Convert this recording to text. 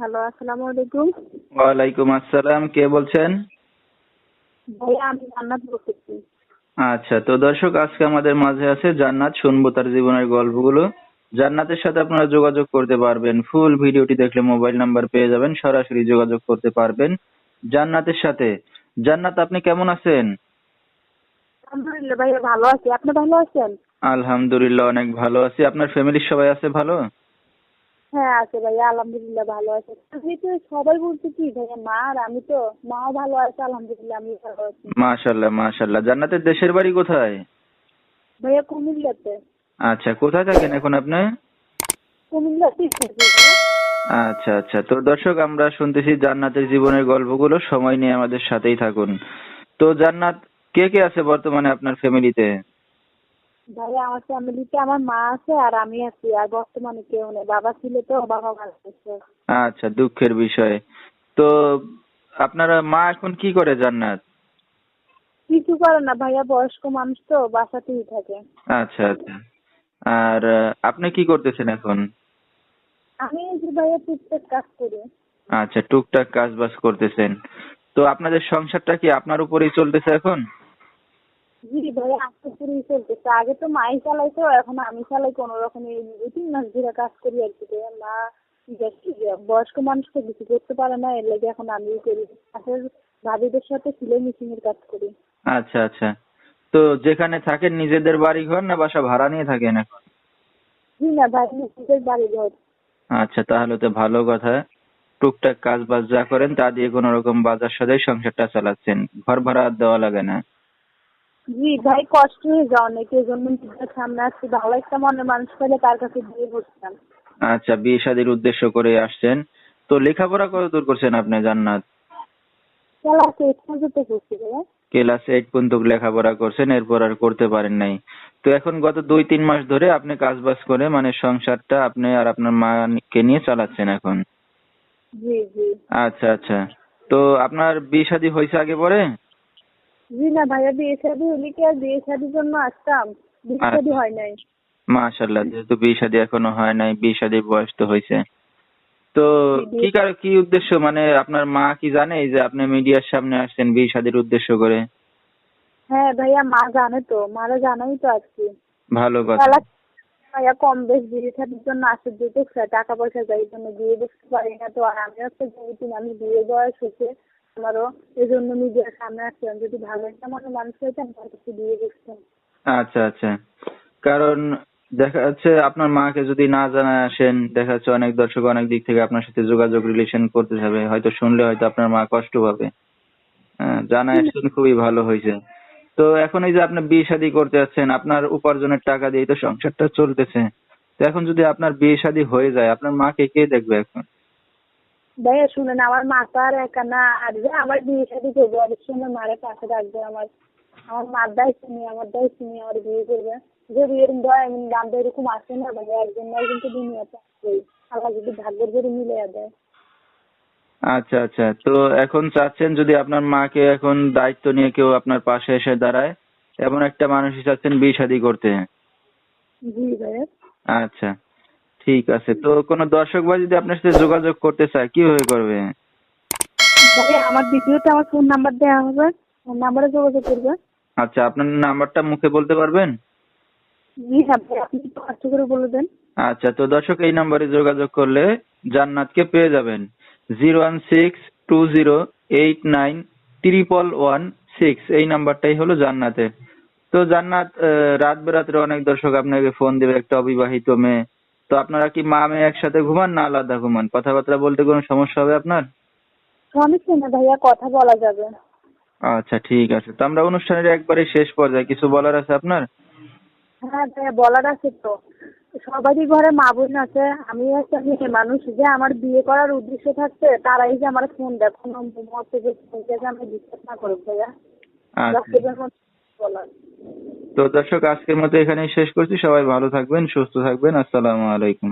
Hello আসসালামু আলাইকুম। ওয়ালাইকুম আসসালাম কে বলছেন? ভাইয়া আমি জান্নাত বলতেছি। আচ্ছা তো দর্শক আজকে আমাদের মাঝে আছে জান্নাত শুনব তার জীবনের গল্পগুলো। জান্নাতের সাথে আপনারা যোগাযোগ করতে পারবেন। ফুল ভিডিওটি দেখলে মোবাইল নাম্বার পেয়ে যাবেন সরাসরি যোগাযোগ করতে পারবেন জান্নাতের সাথে। জান্নাত আপনি কেমন আছেন? আলহামদুলিল্লাহ ভাইয়া ভালো আছি। আপনি ভালো আছেন? আলহামদুলিল্লাহ অনেক ভালো আছি। আপনার ফ্যামিলির সবাই আছে ভালো? হ্যাঁ আছে ভাইয়া আলহামদুলিল্লাহ ভালো আছে। আমি তো সবাই বলছে কি ভাইয়া মা আর আমি তো মাও ভালো আছে আলহামদুলিল্লাহ আমি ভালো আছি। মাশাল্লাহ মাশাল্লাহ। জান্নাতের দেশের বাড়ি কোথায়? ভাইয়া কুমিল্লাতে। আচ্ছা কোথায় থাকেন এখন আপনি? কুমিল্লাতে আচ্ছা আচ্ছা। তো দর্শক আমরা শুনতেছি জান্নাতের জীবনের গল্পগুলো। সময় নিয়ে আমাদের সাথেই থাকুন। তো জান্নাত কে কে আছে বর্তমানে আপনার ফ্যামিলিতে ভাইয়া আমার ফ্যামিলিতে আমার মা আছে আর আমি আছি আর বর্তমানে কেউ নেই। বাবা ছিল তো বাবা মারা গেছে। আচ্ছা দুঃখের বিষয়। তো আপনারা মা এখন কি করে জান্নাত? কিছু করে না ভাইয়া বয়স্ক মানুষ তো বাসাতেই থাকে। আচ্ছা আচ্ছা। আর আপনি কি করতেছেন এখন? আমি ভাইয়া টুকটাক কাজ করি। আচ্ছা টুকটাক কাজ বাজ করতেছেন। তো আপনাদের সংসারটা কি আপনার উপরেই চলতেছে এখন? জি ভাইয়া আস্তে পুরোই চলতেছে আগে তো মাই চালাইতো এখন আমি চালাই কোনো রকম দুই তিন মাস ধরে কাজ করি আর কি। মা বয়স্ক মানুষ তো কিছু করতে পারে না এর লেগে এখন আমিই করি। পাশের ভাবিদের সাথে সিলাই মেশিন এর কাজ করি। আচ্ছা আচ্ছা। তো যেখানে থাকেন নিজেদের বাড়ি ঘর না বাসা ভাড়া নিয়ে থাকেন এখন? জি না ভাই নিজেদের বাড়ি ঘর আচ্ছা তাহলে তো ভালো কথা। টুকটাক কাজ বাজ যা করেন তা দিয়ে কোনো রকম বাজার সদাই সংসারটা চালাচ্ছেন। ঘর ভাড়া দেওয়া লাগে না। জি ভাই কষ্ট হয়ে যায় অনেক এই জন্য সামনে আসছি ভালো একটা মনে মানুষ পেলে তার কাছে দিয়ে বসতাম আচ্ছা বিয়ে শাদির উদ্দেশ্য করে আসছেন। তো লেখাপড়া কত দূর করছেন আপনি জান্নাত? ক্লাস এইট পর্যন্ত করছি ভাইয়া। ক্লাস এইট পর্যন্ত লেখাপড়া করছেন এরপর আর করতে পারেন নাই। তো এখন গত দুই তিন মাস ধরে আপনি কাজ বাজ করে মানে সংসারটা আপনি আর আপনার মাকে নিয়ে চালাচ্ছেন এখন। জি জি। আচ্ছা আচ্ছা। তো আপনার বিয়ে শাদী হয়েছে আগে পরে? জি না ভাইয়া বিয়ে শাদী হলে কি আর বিয়ে শাদীর জন্য আসতাম? বিয়ে আচ্ছা। শাদী হয় নাই। মাশাল্লাহ যেহেতু বিয়ে শাদী এখনও হয় নাই বিয়ে শাদীর বয়স তো হয়েছে তো কি কার কি উদ্দেশ্য? মানে আপনার মা কি জানে যে আপনি মিডিয়ার সামনে আসছেন বিয়ে শাদীর উদ্দেশ্য করে? হ্যাঁ ভাইয়া মা জানে তো মারা জানাই তো আজকে। ভালো কথা। ভাইয়া কম বেশ বিয়ে শাদীর জন্য আসে যেহেতু টাকা পয়সা যাই জন্য বিয়ে বসতে পারি না তো আর আমিও একটা যেহেতু আমি বিয়ে বয়স হয়েছে আমারও। এই জন্য নিজের সামনে আসলাম যদি ভালো একটা মনে মানুষ হইতাম তার কাছে বিয়ে বসতাম আচ্ছা আচ্ছা। কারণ দেখা যাচ্ছে আপনার মাকে যদি না জানায় আসেন দেখা যাচ্ছে অনেক দর্শক অনেক দিক থেকে আপনার সাথে যোগাযোগ রিলেশন করতে যাবে। হয়তো শুনলে হয়তো আপনার মা কষ্ট পাবে। হ্যাঁ, জানায় আসছেন খুবই ভালো হয়েছে। তো এখন এই যে আপনি বিয়ে শাদী করতে যাচ্ছেন আপনার উপার্জনের টাকা দিয়ে তো সংসারটা চলতেছে। তো এখন যদি আপনার বিয়ে শাদী হয়ে যায় আপনার মাকে কে দেখবে এখন? ভাইয়া শুনেন আমার মা তো আর একা না। আর যে আমার বিয়ে শাদী করবে অবশ্যই আমার মারে পাশে রাখবে আমার। আমার মার দায়িত্ব নিয়ে আমার দায়িত্ব নিয়ে আমার বিয়ে করবে। যদি এরকম দয়া এমন দামটা এরকম আসে না ভাইয়া? একজন না একজন তো দুনিয়াতে আসবেই আল্লাহ যদি ভাগ্যের যদি মিলে দেয়। আচ্ছা আচ্ছা। তো এখন চাচ্ছেন যদি আপনার মাকে এখন দায়িত্ব নিয়ে কেউ আপনার পাশে এসে দাঁড়ায় এমন একটা মানুষই চাচ্ছেন বিয়ে শাদী করতে? জি ভাইয়া। আচ্ছা। ঠিক আছে। তো কোনো দর্শক ভাই যদি আপনার সাথে যোগাযোগ করতে চায় কীভাবে করবে? আমার দ্বিতীয়তে আমার ফোন নাম্বার দেওয়া হবে। ফোন নাম্বারে যোগাযোগ করবে। আচ্ছা আপনার নাম্বারটা মুখে বলতে পারবেন? জি হ্যাঁ আপনি একটু কষ্ট করে বলে দেন। আচ্ছা তো দর্শক এই নাম্বারে যোগাযোগ করলে জান্নাতকে পেয়ে যাবেন। Zero one six two zero eight nine triple one six এই নাম্বারটাই হলো জান্নাতের। তো জান্নাত আহ, রাত বেরাত্রে অনেক দর্শক আপনাকে ফোন দেবে। একটা অবিবাহিত মেয়ে। তো আপনারা কি মা মেয়ে একসাথে ঘুমান না আলাদা ঘুমান? কথাবার্তা বলতে কোনো সমস্যা হবে আপনার? সমস্যা না ভাইয়া কথা বলা যাবে। আচ্ছা ঠিক আছে। তো আমরা অনুষ্ঠানের একবারে শেষ পর্যায়ে কিছু বলার আছে আপনার? হ্যাঁ ভাইয়া বলার আছে তো। সবারই ঘরে মা বোন আছে আমি একটা মেয়ে মানুষ যে আমার বিয়ে করার উদ্দেশ্য থাকছে তারাই যে আমার ফোন দেয় কোনো মুহূর্তে যে ফোন দিয়ে যে আমি বিশ্বাস না করব ভাইয়া। আচ্ছা। বলার। তো দর্শক আজকের মতো এখানেই শেষ করছি। সবাই ভালো থাকবেন সুস্থ থাকবেন। আসসালামু আলাইকুম।